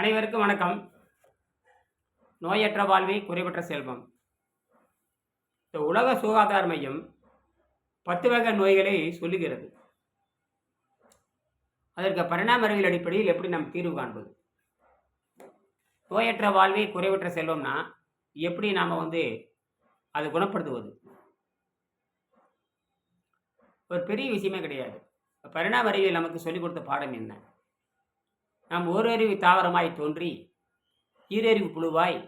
அனைவருக்கும் வணக்கம். நோயற்ற வாழ்வே குறைவற்ற செல்வம். இந்த உலக சுகாதார மையம் பத்து வகை நோய்களை சொல்லுகிறது. அதற்கு பரிணாம அறிவியல் அடிப்படையில் எப்படி நாம் தீர்வு காண்பது? நோயற்ற வாழ்வே குறைவற்ற செல்வம்னா எப்படி நாம் வந்து அதை குணப்படுத்துவது? ஒரு பெரிய விஷயமே கிடையாது. பரிணாம அறிவியல் நமக்கு சொல்லிக் கொடுத்த பாடம் என்ன? நாம் ஓரறிவு தாவரமாய் தோன்றி ஈரறிவு புழுவாய்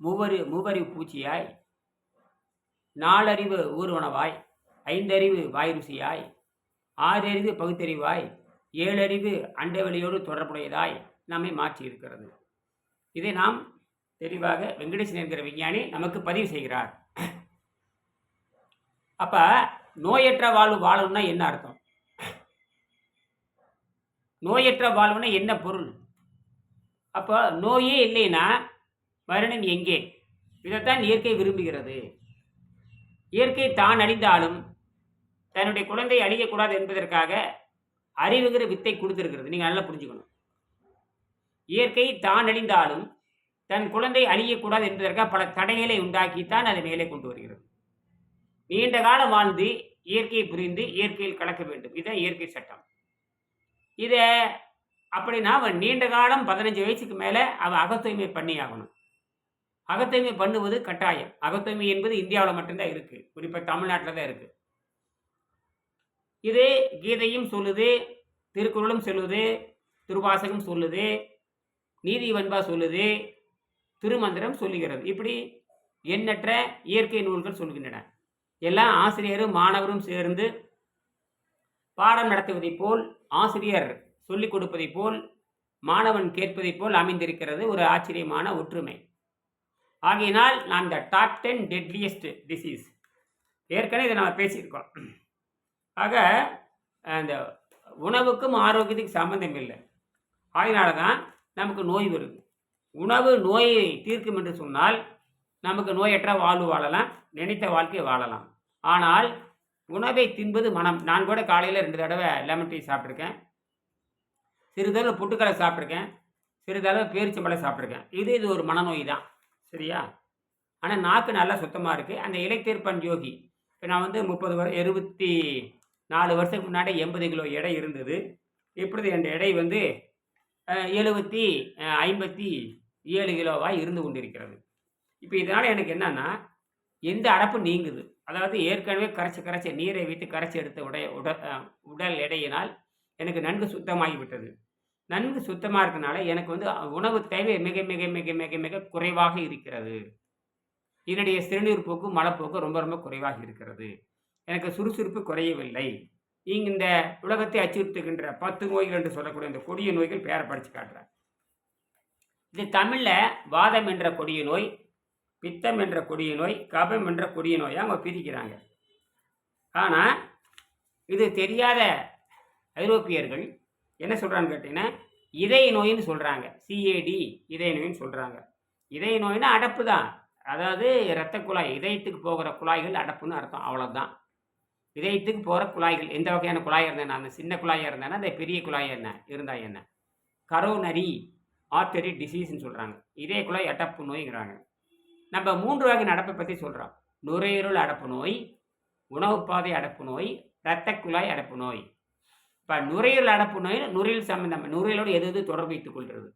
மூவரு மூவறிவு பூச்சியாய் நாலறிவு ஊர்வனவாய் ஐந்தறிவு வாய்ருசியாய் ஆறறிவு பகுத்தறிவாய் ஏழறிவு அண்டவெளியோடு தொடர்புடையதாய் நம்மை மாற்றி இருக்கிறது இதை நாம் தெளிவாக வெங்கடேசன் என்கிற விஞ்ஞானி நமக்கு பதிவு செய்கிறார். அப்போ நோயற்ற வாழ்வு வாழணும்னா என்ன அர்த்தம்? நோயற்ற வாழ்வுனா என்ன பொருள்? அப்போ நோயே இல்லைன்னா மரணம் எங்கே? இதைத்தான் இயற்கை விரும்புகிறது. இயற்கை தான் அழிந்தாலும் தன்னுடைய குழந்தை அழியக்கூடாது என்பதற்காக அறிவுகிற வித்தை கொடுத்துருக்கிறது. நீங்கள் நல்லா புரிஞ்சுக்கணும். இயற்கை தான் அழிந்தாலும் தன் குழந்தை அழியக்கூடாது என்பதற்காக பல தடைகளை உண்டாக்கித்தான் அதை மேலே கொண்டு வருகிறது. நீண்ட காலம் வாழ்ந்து இயற்கையை புரிந்து இயற்கையில் கலக்க வேண்டும். இதுதான் இயற்கை சட்டம். இதை அப்படின்னா அவன் நீண்ட காலம் பதினஞ்சு வயசுக்கு மேலே அவன் அகத்தூய்மை பண்ணி ஆகணும். அகத்தூய்மை பண்ணுவது கட்டாயம். அகத்தூய்மை என்பது இந்தியாவில் மட்டும்தான் இருக்குது குறிப்பாக தமிழ்நாட்டில் தான் இருக்குது இது கீதையும் சொல்லுது திருக்குறளும் சொல்லுது திருவாசகம் சொல்லுது நீதி வன்பா சொல்லுது திருமந்திரம் சொல்லுகிறது. இப்படி எண்ணற்ற இயற்கை நூல்கள் சொல்கின்றன. எல்லாம் ஆசிரியரும் மாணவரும் சேர்ந்து பாடம் நடத்துவதைப் போல் ஆசிரியர் சொல்லிக் கொடுப்பதைப் போல் மாணவன் கேட்பதைப் போல் அமைந்திருக்கிறது ஒரு ஆச்சரியமான ஒற்றுமை. ஆகையினால் நான் இந்த டாப் டென் டெட்லியஸ்ட் டிசீஸ் ஏற்கனவே இதை நம்ம பேசியிருக்கோம். ஆக அந்த உணவுக்கும் ஆரோக்கியத்துக்கும் சம்மந்தம் இல்லை. அதனால தான் நமக்கு நோய் வருது. உணவு நோயை தீர்க்கும் என்று சொன்னால் நமக்கு நோயற்ற வாழ்வு வாழலாம் நினைத்த வாழ்க்கையை வாழலாம். ஆனால் உணவை தின்பது மனம். நான் கூட காலையில் ரெண்டு தடவை லெமன் டீ சாப்பிட்ருக்கேன் சிறிதளவு புட்டுக்களை சாப்பிட்ருக்கேன் சிறிதளவு பேரிச்சம்பழம் சாப்பிட்ருக்கேன் இது இது ஒரு மனநோய் தான். சரியா? ஆனால் நாக்கு நல்லா சுத்தமாக இருக்குது அந்த இலைத்தீர்ப்பன் யோகி இப்போ நான் வந்து முப்பது வருஷம் இருபத்தி நாலு வருஷத்துக்கு முன்னாடி எண்பது கிலோ எடை இருந்தது. இப்பொழுது என் எடை வந்து எழுபத்தி ஐம்பத்தி ஏழு கிலோவாக இருந்து கொண்டிருக்கிறது. இப்போ இதனால் எனக்கு என்னன்னா எந்த அடப்பு நீங்குது? அதாவது ஏற்கனவே கரைச்சி கரைச்சி நீரை வைத்து கரைச்சி எடுத்த உடைய உட உடல் எடையினால் எனக்கு நன்கு சுத்தமாகிவிட்டது நன்கு சுத்தமாக இருக்கனால எனக்கு வந்து உணவு தேவை மிக மிக மிக மிக மிக குறைவாக இருக்கிறது. என்னுடைய சிறுநீர் போக்கு மலப்போக்கு ரொம்ப ரொம்ப குறைவாக இருக்கிறது. எனக்கு சுறுசுறுப்பு குறையவில்லை. இங்க இந்த உலகத்தை அச்சுறுத்துகின்ற பத்து நோய்கள் என்று சொல்லக்கூடிய இந்த கொடிய நோய்கள் பேரை படித்து காட்டுறேன் இது தமிழில் வாதம் என்ற கொடிய நோய் பித்தம் என்ற கொடிய நோய் கபம் என்ற கொடிய நோயை அவங்க பிரிக்கிறாங்க. ஆனால் இது தெரியாத ஐரோப்பியர்கள் என்ன சொல்கிறான்னு கேட்டிங்கன்னா இதய நோயின்னு சொல்கிறாங்க சிஏடி இதய நோயின்னு சொல்கிறாங்க இதய நோய்னா அடப்பு தான். அதாவது இரத்த குழாய் இதயத்துக்கு போகிற குழாய்கள் அடப்புன்னு அர்த்தம் அவ்வளோதான் இதயத்துக்கு போகிற குழாய்கள் எந்த வகையான குழாய் இருந்தேன்னா அந்த சின்ன குழாயாக இருந்தேன்னா அந்த பெரிய குழாய் என்ன இருந்தா என்ன? கரோனரி ஆர்டரி டிசீஸ்ன்னு சொல்கிறாங்க இதய குழாய் அடப்பு நோய்ங்கிறாங்க. நம்ம மூன்று வகை நடப்பை பற்றி சொல்கிறோம் நுரையீரல் அடப்பு நோய் உணவுப்பாதை அடப்பு நோய் இரத்த குழாய் அடப்பு நோய். இப்போ நுரையீரல் அடப்பு நோய் நுரையீரல் சம்பந்தம் நுரையீரலோடு எது எது தொடர்பு வைத்துக் கொள்கிறது?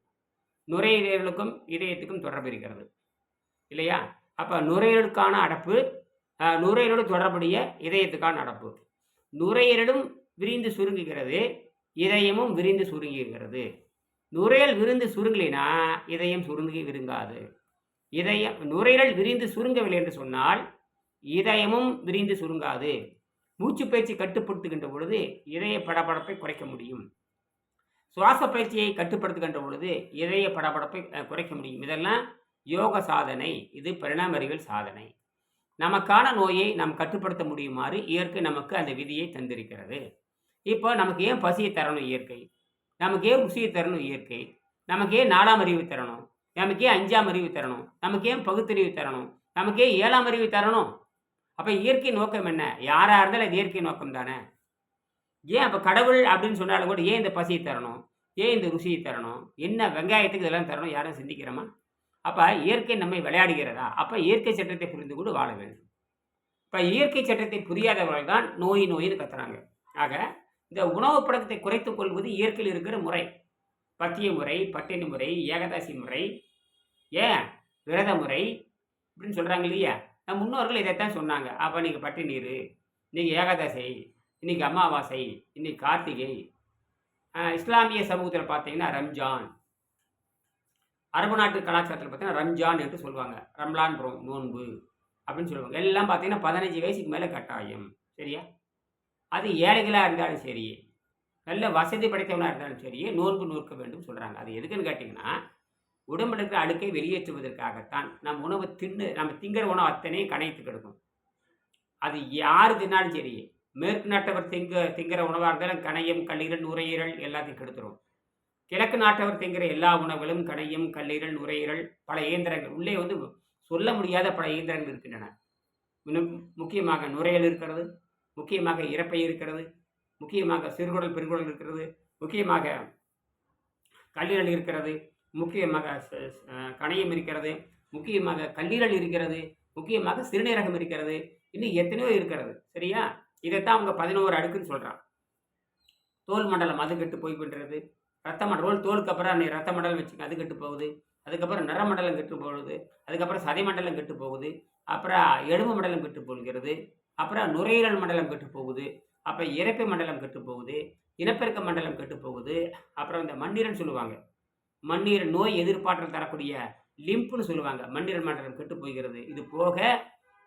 நுரையீரலுக்கும் இதயத்துக்கும் தொடர்பு இருக்கிறது. இல்லையா? அப்போ நுரையீரலுக்கான அடப்பு நுரையீரலோடு தொடர்புடைய இதயத்துக்கான அடப்பு. நுரையீரலும் விரிந்து சுருங்குகிறது இதயமும் விரிந்து சுருங்குகிறது நுரையல் விரிந்து சுருங்கலினா இதயம் சுருங்கி விருங்காது. இதயம் நுரையீரல் விரிந்து சுருங்கவில்லை என்று சொன்னால் இதயமும் விரிந்து சுருங்காது. மூச்சு பயிற்சி கட்டுப்படுத்துகின்ற பொழுது இதய படபடப்பை குறைக்க முடியும். சுவாச பயிற்சியை கட்டுப்படுத்துகின்ற பொழுது இதய படபடப்பை குறைக்க முடியும். இதெல்லாம் யோக சாதனை. இது பரிணாம அறிவியல் சாதனை. நமக்கான நோயை நாம் கட்டுப்படுத்த முடியுமாறு இயற்கை நமக்கு அந்த விதியை தந்திருக்கிறது. இப்போ நமக்கு ஏன் பசியை தரணும் இயற்கை? நமக்கு ஏன் ருசியை தரணும் இயற்கை? நமக்கு ஏன் நாலாம் அறிவு தரணும்? நமக்கே அஞ்சாம் அறிவு தரணும். நமக்கு ஏன் பகுத்தறிவு தரணும். நமக்கே ஏழாம் அறிவு தரணும். அப்போ இயற்கை நோக்கம் என்ன? யாராக இருந்தாலும் அது இயற்கை நோக்கம் தானே. ஏன் அப்போ கடவுள் அப்படின்னு சொன்னாலும் கூட ஏன் இந்த பசியை தரணும்? ஏன் இந்த ருசியை தரணும்? என்ன வெங்காயத்துக்கு இதெல்லாம் தரணும்? யாரும் சிந்திக்கிறோமா? அப்போ இயற்கை நம்மை விளையாடுகிறதா? அப்போ இயற்கை சட்டத்தை புரிந்து கூட வாழ வேண்டும். இப்போ இயற்கை சட்டத்தை புரியாதவர்கள் தான் நோய் நோயின்னு கத்துறாங்க. ஆக இந்த உணவு பழக்கத்தை குறைத்துக் கொள்வது இயற்கையில் இருக்கிற முறை. பத்திய முறை பட்டினி முறை ஏகதாசி முறை ஏன்? விரத முறை அப்படின்னு சொல்கிறாங்க இல்லையா? நம் முன்னோர்கள் இதைத்தான் சொன்னாங்க. அப்போ நீங்கள் பட்டினீர் இன்றைக்கி ஏகாதசை இன்றைக்கி இன்னைக்கு அமாவாசை இன்னைக்கு கார்த்திகை. இஸ்லாமிய சமூகத்தில் பார்த்தீங்கன்னா ரம்ஜான். அரபு நாட்டு கலாச்சாரத்தில் பார்த்தீங்கன்னா ரம்ஜான் என்று சொல்லுவாங்க. ரம்லான் ப்ரோ நோன்பு அப்படின்னு சொல்லுவாங்க. எல்லாம் பார்த்தீங்கன்னா பதினஞ்சு வயசுக்கு மேலே கட்டாயம். சரியா? அது ஏழைகளாக இருந்தாலும் சரி நல்ல வசதி படைத்தவனாக இருந்தாலும் சரி நோன்பு நோக்க வேண்டும் சொல்கிறாங்க அது எதுக்குன்னு கேட்டிங்கன்னா உடம்புல இருக்கிற அழுக்கை வெளியேற்றுவதற்காகத்தான் நம்ம உணவு தின்னு நம்ம திங்கிற உணவு அத்தனையும் கணைத்து கிடக்கும். அது யார் தின்னாலும் சரி மேற்கு நாட்டவர் திங்க திங்கிற உணவாக இருந்தாலும் கணையம் கல்லீரல் நுரையீரல் எல்லாத்தையும் கெடுத்துரும். கிழக்கு நாட்டவர் திங்கிற எல்லா உணவுகளும் கணையம் கல்லீரல் நுரையீரல் பல இயந்திரங்கள் உள்ளே வந்து சொல்ல முடியாத பல இயந்திரங்கள் இருக்கின்றன. இன்னும் முக்கியமாக நுரையீரல் இருக்கிறது முக்கியமாக இறப்பை இருக்கிறது முக்கியமாக சிறுகுடல் பெருங்குடல் இருக்கிறது முக்கியமாக கல்லீரல் இருக்கிறது முக்கியமாக ச- கணையம் இருக்கிறது முக்கியமாக கல்லீரல் இருக்கிறது முக்கியமாக சிறுநீரகம் இருக்கிறது இன்னும் எத்தனையோ இருக்கிறது. சரியா? இதைத்தான் அவங்க பதினோரு அடுக்குன்னு சொல்கிறான் தோல் மண்டலம் அது கெட்டு போய் பண்ணுறது ரத்த மண்டலம் தோலுக்கு அப்புறம் நீ ரத்த மண்டலம் வச்சுக்க அது கெட்டு போகுது. அதுக்கப்புறம் நரமண்டலம் கெட்டு போகுது. அதுக்கப்புறம் சதை மண்டலம் கெட்டு போகுது. அப்புறம் எலும்பு மண்டலம் கெட்டு போகிறது. அப்புறம் நுரையீரல் மண்டலம் கெட்டு போகுது. அப்போ இறப்பை மண்டலம் கெட்டு போகுது. இனப்பெருக்க மண்டலம் கெட்டு போகுது. அப்புறம் இந்த மண்ணீரன் சொல்லுவாங்க. மண்ணீரல் நோய் எதிர்ப்பாற்றல் தரக்கூடிய லிம்ப்னு சொல்லுவாங்க. மண்ணீரல் மண்டலம் கெட்டு போகிறது இது போக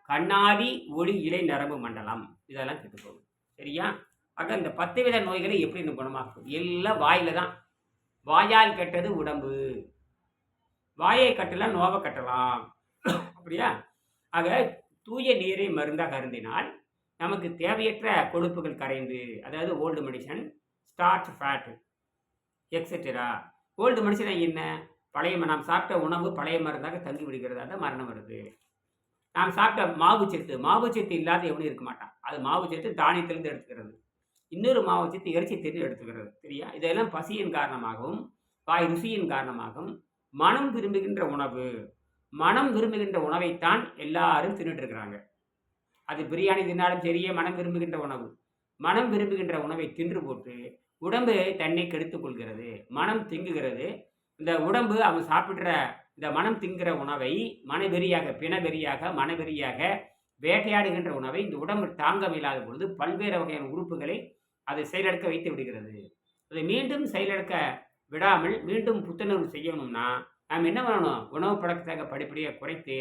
கண்ணாடி ஒளி இலை நரம்பு மண்டலம். இதெல்லாம் கெட்டு போகும் சரியா? ஆக இந்த பத்து வித நோய்களை எப்படி இந்த குணமாக்கும் எல்லாம் வாயில தான். வாயால் கெட்டது உடம்பு. வாயை கட்டலாம் நோவை கட்டலாம். அப்படியா? ஆக தூய நீரை மருந்தாக அருந்தினால் நமக்கு தேவையற்ற கொழுப்புகள் கரைந்து அதாவது old medicine starch fat etcetera old medicine என்ன? பழைய ம- நாம் சாப்பிட்ட உணவு பழைய மருந்தாக தங்கி விடுகிறதா? தான் மரணம் வருது. நாம் சாப்பிட்ட மாவு சத்து மாவு சத்து இல்லாத எவனும் இருக்க மாட்டான். அது மாவு சத்து தானியத்திலிருந்து எடுத்துக்கிறது. இன்னொரு மாவு சத்து இறைச்சி தின்னு எடுத்துக்கிறது. சரியா? இதெல்லாம் பசியின் காரணமாகவும் வாய் ருசியின் காரணமாகவும் மனம் விரும்புகின்ற உணவு மனம் விரும்புகின்ற உணவைத்தான் எல்லாரும் தின்னுட்டு இருக்கிறாங்க. அது பிரியாணி தின்னாலும் சரியே மனம் விரும்புகின்ற உணவு. மனம் விரும்புகின்ற உணவை தின்று போட்டு உடம்பு தன்னை கெடுத்துக்கொள்கிறது மனம் திங்குகிறது. இந்த உடம்பு அவன் சாப்பிடுற இந்த மனம் திங்கிற உணவை மனவெறியாக பிணவெறியாக மனவெறியாக வேட்டையாடுகின்ற உணவை இந்த உடம்பு தாங்க இல்லாத பொழுது பல்வேறு வகையான உறுப்புகளை அது செயலெடுக்க வைத்து விடுகிறது. அதை மீண்டும் செயலெடுக்க விடாமல் மீண்டும் புத்துணர்வு செய்யணும்னா நாம் என்ன பண்ணணும்? உணவு பழக்கத்தை படிப்படியாக குறைத்து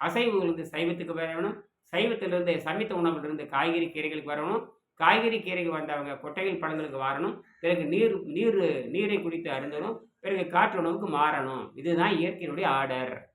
அசைவிலிருந்து சைவத்துக்கு வரணும் சைவத்திலிருந்து சமைத்த உணவிலிருந்து காய்கறி கீரைகளுக்கு வரணும் காய்கறி கீரைக்கு வந்தவங்க கொட்டைகள் பழங்களுக்கு வரணும் பிறகு நீர் நீர் நீரை குடித்து அருந்தணும் பிறகு காற்று உணவுக்கு மாறணும். இதுதான் இயற்கையினுடைய ஆர்டர்.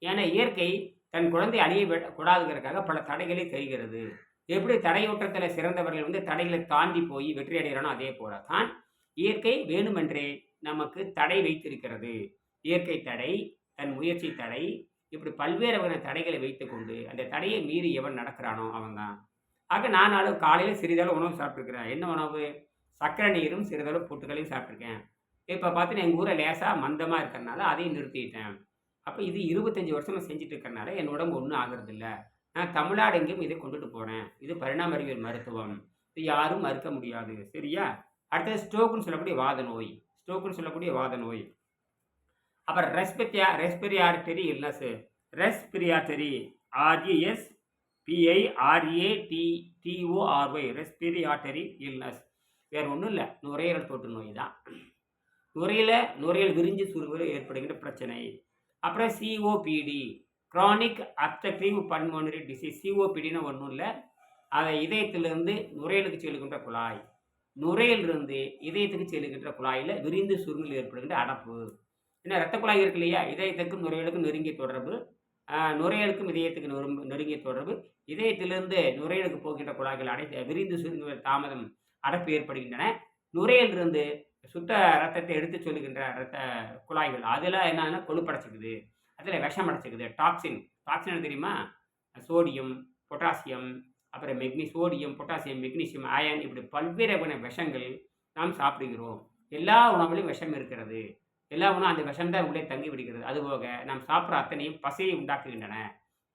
ஏன்னா இயற்கை தன் குழந்தை அழிய விட- கூடாதுங்கிறதுக்காக பல தடைகளை தெரிகிறது. எப்படி தடையோட்டத்தில் சிறந்தவர்கள் வந்து தடைகளை தாண்டி போய் வெற்றி அடைகிறானோ அதே போல தான் இயற்கை வேணுமென்றே நமக்கு தடை வைத்திருக்கிறது. இயற்கை தடை தன் முயற்சி தடை இப்படி பல்வேறு வகையான தடைகளை வைத்துக்கொண்டு அந்த தடையை மீறி எவன் நடக்கிறானோ அவன் தான் ஆக நான் அளவு காலையில் சிறிதளவு உணவு சாப்பிட்ருக்கிறேன் என்ன உணவு? சக்கரை நீரும் சிறிதளவு புட்டுகளையும் சாப்பிட்ருக்கேன் இப்போ பார்த்தீங்கன்னா எங்கள் ஊரை லேசாக மந்தமாக இருக்கிறனால அதையும் நிறுத்திட்டேன். அப்போ இது இருபத்தஞ்சி வருஷமாக செஞ்சுட்டு இருக்கிறனால என் உடம்பு ஒன்றும் ஆகிறது இல்லை நான் தமிழ்நாடு எங்கேயும் இதை கொண்டுட்டு போகிறேன் இது பரிணாம அறிவியல் மருத்துவம். இது யாரும் மறுக்க முடியாது. சரியா? அடுத்தது ஸ்ட்ரோக்குன்னு சொல்லக்கூடிய வாத நோய். ஸ்ட்ரோக்குன்னு சொல்லக்கூடிய வாத நோய். அப்புறம் ரெஸ்பெத்தியா ரெஸ்பிரியாரிட்டரி இல்லஸ் ரெஸ்பிரியாட்டரி ஆர்ஜிஎஸ் பிஐ டிஓஆர்ஒய் ரெஸ்பிரியாட்டரி இல்னஸ் வேறு ஒன்றும் இல்லை. நுரையீரல் தொற்று நோய் தான். நுரையில் நுரையீரல் விரிஞ்சு சுருவில் ஏற்படுகின்ற பிரச்சனை. அப்புறம் COPD chronic obstructive pulmonary disease சிஓபிடின்னு ஒன்றும் இல்லை. அதை இதயத்திலிருந்து நுரையீரலுக்கு செல்லுகின்ற குழாய். நுரையிலிருந்து இதயத்துக்கு செல்லுகின்ற குழாயில் விரிந்து சுருங்கில் ஏற்படுகின்ற அடப்பு. ஏன்னா ரத்த குழாய் இருக்கு இல்லையா? இதயத்துக்கும் நுரையீரலுக்கும் நெருங்கிய தொடர்பு. நுரையீரலுக்கும் இதயத்துக்கு நெரும் நெருங்கிய தொடர்பு. இதயத்திலிருந்து நுரையீரலுக்கு போகின்ற குழாய்கள் அடைத்து விரிந்து சுருங்குவதில் தாமதம் அடப்பு ஏற்படுகின்றன. நுரையிலிருந்து சுத்த ரத்தத்தை எடுத்து சொல்லுகின்ற ரத்த குழாய்கள் அதில் என்னன்னா கொழுப்படைச்சிக்குது அதில் விஷம் அடைச்சிக்குது டாக்ஸின் டாக்ஸின் தெரியுமா? சோடியம் பொட்டாசியம் அப்புறம் மெக்னி சோடியம் பொட்டாசியம் மெக்னீசியம் அயன் இப்படி பல்வேறு வகையான விஷங்கள் நாம் சாப்பிடுகிறோம். எல்லா உணவுலையும் விஷம் இருக்கிறது. எல்லா உணவும் அந்த விஷம் தான் உள்ளே தங்கி விடுகிறது. அதுபோக நாம் சாப்பிட்ற அத்தனையும் பசையை உண்டாக்குகின்றன.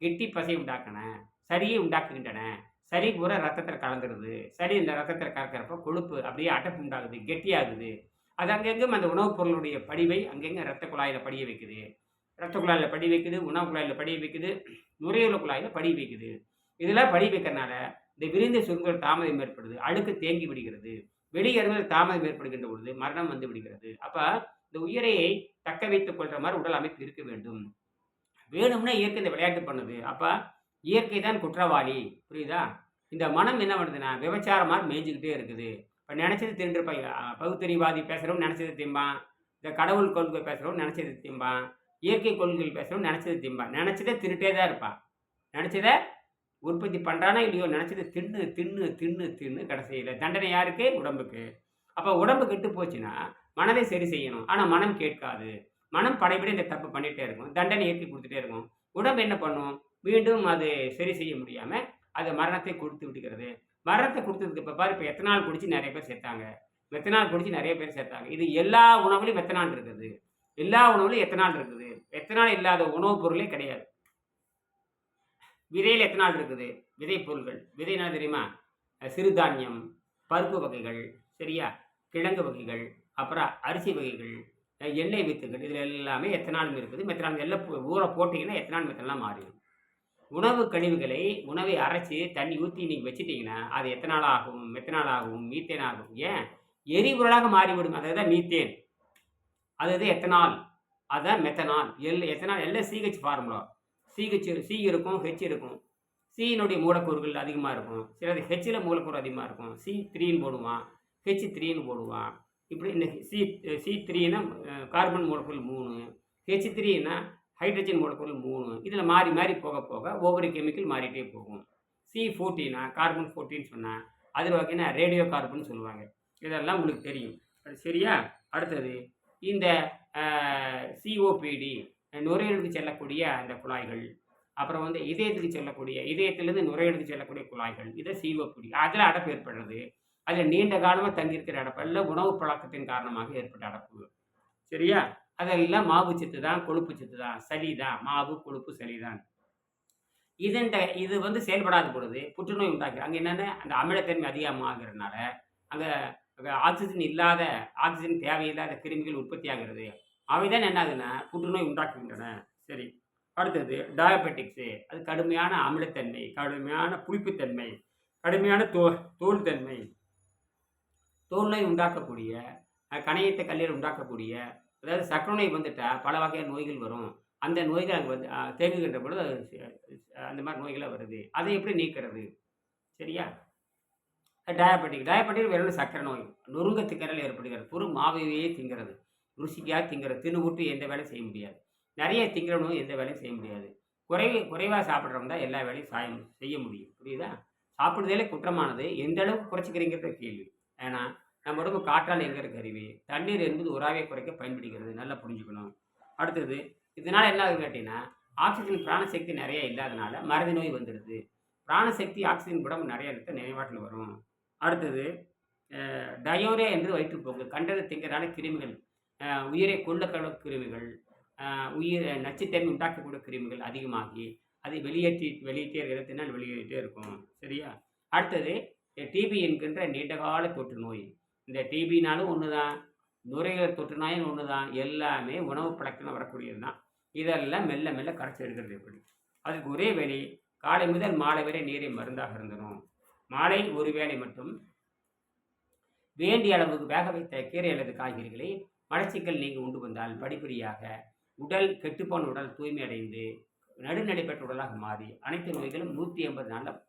கெட்டி பசையை உண்டாக்கின சரியை உண்டாக்குகின்றன. சரி பூரா ரத்தத்தில் கலந்துருது. சரி இந்த ரத்தத்தில் கலக்கிறப்ப கொழுப்பு அப்படியே அட்டப்பு உண்டாகுது கெட்டியாகுது. அது அங்கெங்கும் அந்த உணவுப் பொருளுடைய படிவை அங்கங்கே ரத்த குழாயில் படிய வைக்குது. ரத்த குழாயில் படி வைக்குது உணவு குழாயில் படிய வைக்குது நுரையீரல் குழாயில் படி வைக்குது. இதெல்லாம் படி வைக்கிறனால இந்த விரிந்த சுருங்கள் தாமதம் ஏற்படுது அழுக்கு தேங்கி விடுகிறது. வெளியேறுதல் தாமதம் ஏற்படுகின்ற பொழுது மரணம் வந்து விடுகிறது. அப்போ இந்த உயிரையை தக்க வைத்துக் கொள்கிற மாதிரி உடல் அமைப்பு இருக்க வேண்டும். வேணும்னா இயற்கை இந்த விளையாட்டு பண்ணுது. அப்போ இயற்கை தான் குற்றவாளி. புரியுதா? இந்த மனம் என்ன பண்ணுதுன்னா விபச்சாரமாக மேய்ஞ்சிக்கிட்டே இருக்குது. இப்போ நினச்சது திருண்டிருப்பாங்க பகுத்தறிவாதி பேசுகிறவங்க நினச்சது திம்பான். இந்த கடவுள் கொள்கை பேசுகிறவங்க நினச்சது திம்பான். இயற்கை கொள்கைகள் பேசுகிறவங்க நினச்சது திம்பான். நினச்சதே திருட்டே தான் இருப்பான். நினச்சதை உற்பத்தி பண்ணுறானா இல்லையோ நினச்சதை தின்னு தின்னு தின்னு தின்னு கடைசியில் தண்டனை யாருக்கு? உடம்புக்கு. அப்போ உடம்பு கெட்டு போச்சுன்னா மனதை சரி செய்யணும். ஆனால் மனம் கேட்காது. மனம் படைபடி இந்த தப்பு பண்ணிகிட்டே இருக்கும். தண்டனை ஏற்றி கொடுத்துட்டே இருக்கும். உடம்பு என்ன பண்ணும்? மீண்டும் அது சரி செய்ய முடியாமல் அது மரணத்தை கொடுத்து விட்டுக்கிறது. மரணத்தை கொடுத்ததுக்கு இப்போ பாரு இப்போ எத்தனால் குடிச்சு நிறைய பேர் சேர்த்தாங்க மெத்தனால் குடிச்சு நிறைய பேர் சேர்த்தாங்க இது எல்லா உணவுலையும் மெத்தனால் இருக்குது? எல்லா உணவுலையும் எத்தனால் இருக்குது? எத்தனால் இல்லாத உணவுப் பொருளே கிடையாது. விதையில் எத்தனால் இருக்குது? விதை பொருள்கள். விதை என்ன தெரியுமா? சிறுதானியம் பருப்பு வகைகள். சரியா? கிழங்கு வகைகள் அப்புறம் அரிசி வகைகள் எண்ணெய் வித்துகள் இதில் எல்லாமே எத்தனாலும் இருக்குது. மெத்தனால் எல்லாம் போ- ஊற போட்டிங்கன்னா எத்தனால் மெத்தனால் மாறிடும். உணவு கழிவுகளை உணவை அரைச்சி தண்ணி ஊற்றி நீங்கள் வச்சிட்டிங்கன்னா அது எத்தனால் ஆகும் மெத்தனால் ஆகும் மீத்தேன் ஆகும். ஏன்? எரிபொருளாக மாறிவிடும். அதுதான் மீத்தேன். அது எத்தனால். அதுதான் மெத்தனால். எல் எத்தனால் எல்லாம் சிஹெச் ஃபார்முலா சிஹெச் சி இருக்கும் ஹெச் இருக்கும். சியினுடைய மூலக்கூறுகள் அதிகமாக இருக்கும். சிலது ஹெச்சில் மூலக்கூறு அதிகமாக இருக்கும். சி த்ரீன்னு போடுவான் ஹெச் த்ரீன்னு போடுவான். இப்படி இந்த சி சி த்ரீனா கார்பன் மூலக்கூறு மூணு. ஹெச் த்ரீனா ஹைட்ரஜன் மூலக்கூறு மூணு. இதில் மாறி மாறி போக போக ஒவ்வொரு கெமிக்கல் மாறிட்டே போகும். சி ஃபோர்டீனா கார்பன் ஃபோர்டீன் சொன்னால் அதில் வகைனா ரேடியோ கார்பன் சொல்லுவாங்க. இதெல்லாம் உங்களுக்கு தெரியும். அது சரியா? அடுத்தது இந்த சிஓபிடி நுரையீரலுக்கு செல்லக்கூடிய அந்த குழாய்கள். அப்புறம் வந்து இதயத்துக்கு செல்லக்கூடிய இதயத்திலேருந்து நுரையீரலுக்கு செல்லக்கூடிய குழாய்கள். இதை சிஓபிடி அதில் அடப்பு ஏற்படுறது அதில் நீண்ட காலமாக தங்கியிருக்கிற அடப்பு எல்லாம் உணவு பழக்கத்தின் காரணமாக ஏற்பட்ட அடப்பு. சரியா? அதெல்லாம் மாவு சத்து தான் கொழுப்பு சத்து தான் சளி தான் மாவு கொழுப்பு சளி தான். இதன் இது வந்து செயல்படாத பொழுது புற்றுநோய் உண்டாக்குது அங்கே என்னென்ன? அந்த அமிலத்தன்மை அதிகமாகிறதுனால அங்கே ஆக்சிஜன் இல்லாத ஆக்சிஜன் தேவையில்லாத கிருமிகள் உற்பத்தி ஆகிறது. அவை தான் புற்றுநோய் உண்டாக்குகின்றன. சரி. அடுத்தது டயபெட்டிக்ஸு அது கடுமையான அமிலத்தன்மை கடுமையான புளிப்புத்தன்மை கடுமையான தோ தோல்தன்மை தோல்நோய் உண்டாக்கக்கூடிய கணையத்தை கல்லீரல் உண்டாக்கக்கூடிய அதாவது சர்க்கரை நோய் வந்துட்டால் பல வகையான நோய்கள் வரும். அந்த நோய்கள் அங்கே வந்து தேங்குகின்ற பொழுது அது அந்த மாதிரி நோய்களாக வருது. அதை எப்படி நீக்கிறது? சரியா? டயபெட்டிக் டயபெட்டிக் வெறும் சக்கரை நோய். நொறுங்க திக்கறல் ஏற்படுகிறது. புறு மாவையே திங்கிறது. ருசிக்காக திங்கிறது. தின்னு விட்டு எந்த வேலையும் செய்ய முடியாது. நிறைய திங்கிற நோய் எந்த வேலையும் செய்ய முடியாது. குறைவு குறைவாக சாப்பிட்றவங்க தான் எல்லா வேலையும் சாய செய்ய முடியும். புரியுதா? சாப்பிடுதலே குற்றமானது. எந்த அளவுக்கு குறைச்சிக்கிறீங்கிறத கேள்வி. ஏன்னா நம்ம உடம்பு காற்றால் எங்கிற கருவி தண்ணீர் என்பது உராவை குறைக்க பயன்படுகிறது. நல்லா புரிஞ்சுக்கணும். அடுத்தது இதனால் என்ன ஆகுது கேட்டிங்கன்னா ஆக்சிஜன் பிராணசக்தி நிறைய இல்லாதனால மருதி நோய் வந்துடுது. பிராணசக்தி ஆக்சிஜன் உடம்பு நிறைய இருக்க நினைவாட்டில் வரும். அடுத்தது டயோரே டயோரியா என்று வயிற்றுப்போக்கு. கண்டது திங்கிறதான கிருமிகள் உயிரை உயிரை கொள்ளக்கட கிருமிகள் உயிர் நச்சுத்தன்மை உண்டாக்கக்கூடிய கிருமிகள் அதிகமாகி அதை வெளியேற்றி வெளியிட்டே இருக்கிறதுனால் வெளியேறிட்டே இருக்கும். சரியா? அடுத்தது டிபி என்கின்ற நீண்டகால தொற்று நோய். இந்த டிபினாலும் ஒன்று தான் நுரையீரல் தொற்று நோயும் ஒன்று தான் எல்லாமே உணவு பழக்கத்தில் வரக்கூடியது தான் இதெல்லாம் மெல்ல மெல்ல கரைச்சி எடுக்கிறது எப்படி? அதுக்கு ஒரே வேலை காலை முதல் மாலை வரை நீரை மருந்தாக இருந்தணும் மாலை ஒரு வேளை மட்டும். வேண்டிய அளவுக்கு வேக வைத்த கீரை அல்லது காய்கறிகளை மலச்சிக்கல் நீங்கள் உண்டு வந்தால் படிப்படியாக உடல் கெட்டுப்போன உடல் தூய்மை அடைந்து பெற்ற உடலாக மாறி அனைத்து நோய்களும் நூற்றி ஐம்பது நாளில்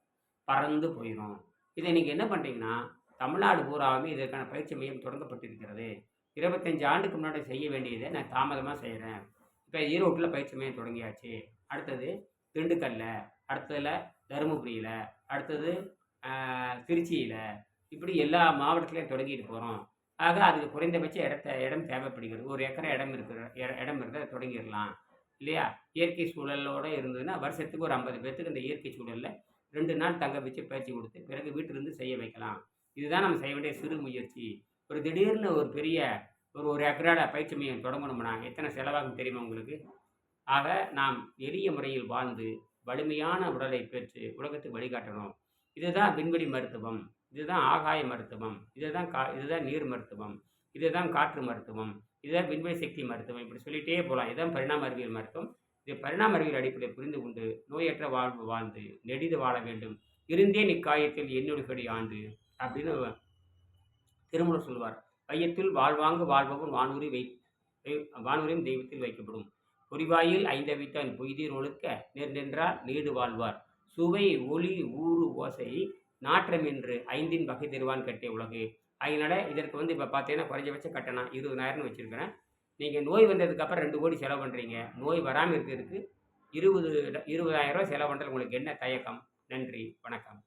பறந்து போயிடும் இதை நீங்கள் என்ன பண்ணுறீங்கன்னா தமிழ்நாடு பூராவுமே இதற்கான பயிற்சி மையம் தொடங்கப்பட்டிருக்கிறது. இருபத்தஞ்சு ஆண்டுக்கு முன்னாடி செய்ய வேண்டியதை நான் தாமதமாக செய்கிறேன் இப்போ ஈரோட்டில் பயிற்சி மையம் தொடங்கியாச்சு. அடுத்தது திண்டுக்கல்ல அடுத்ததில் தருமபுரியில் அடுத்தது திருச்சியில். இப்படி எல்லா மாவட்டத்துலையும் தொடங்கிட்டு போகிறோம் ஆக அதுக்கு குறைந்தபட்ச இடத்த இடம் தேவைப்படுகிறது. ஒரு ஏக்கரை இடம் இருக்கிற இடம் இருந்தால் தொடங்கிடலாம். இல்லையா? இயற்கை சூழலோடு இருந்ததுன்னா வருஷத்துக்கு ஒரு ஐம்பது பேர்த்துக்கு இந்த இயற்கை சூழலில் ரெண்டு நாள் தங்க வச்சு பயிற்சி கொடுத்து பிறகு வீட்டிலிருந்து செய்ய வைக்கலாம். இதுதான் நம்ம செய்ய வேண்டிய சிறு முயற்சி. ஒரு திடீர்னு ஒரு பெரிய ஒரு ஒரு ஏக்கரால பயிற்சி மையம் தொடங்கணும்னா எத்தனை செலவாகும் தெரியுமா உங்களுக்கு? ஆக நாம் எளிய முறையில் வாழ்ந்து வலிமையான உடலை பெற்று உலகத்துக்கு வழிகாட்டணும். இதுதான் விண்வெளி மருத்துவம். இதுதான் ஆகாய மருத்துவம். இதுதான் கா இதுதான் நீர் மருத்துவம். இதுதான் காற்று மருத்துவம். இதுதான் விண்வெளி சக்தி மருத்துவம். இப்படி சொல்லிகிட்டே போகலாம். இதுதான் பரிணாம அறிவியல் மருத்துவம். இது பரிணாம அறிவியல் அடிப்படையில் புரிந்து கொண்டு நோயற்ற வாழ்வு வாழ்ந்து நெடிது வாழ வேண்டும். இருந்தேன் இக்காயத்தில் என்னொடுக்கடி ஆண்டு அப்படின்னு திருமணம் சொல்வார் மையத்தில் வாழ்வாங்கு வாழ்பவன் வானூரி வை வை- வானூரின் தெய்வத்தில் வைக்கப்படும். பொறிவாயில் ஐந்தவித்தான் பொய்தீர் ஒழுக்க நேர் நின்றார் நீடு வாழ்வார். சுவை ஒளி ஊறு ஓசை நாற்றம் என்று ஐந்தின் வகை தருவான் கட்டிய உலகு. அதனால இதற்கு வந்து இப்போ பார்த்தீங்கன்னா குறைஞ்சபட்ச கட்டணம் இருபதாயிரம்னு வச்சுருக்கிறேன். நீங்கள் நோய் வந்ததுக்கப்புறம் ரெண்டு கோடி செலவு பண்ணுறீங்க நோய் வராமல் இருக்கிறதுக்கு இருபது இருபதாயிரம் ரூபா செலவு பண்ணுறது உங்களுக்கு என்ன தயக்கம்? நன்றி. வணக்கம்.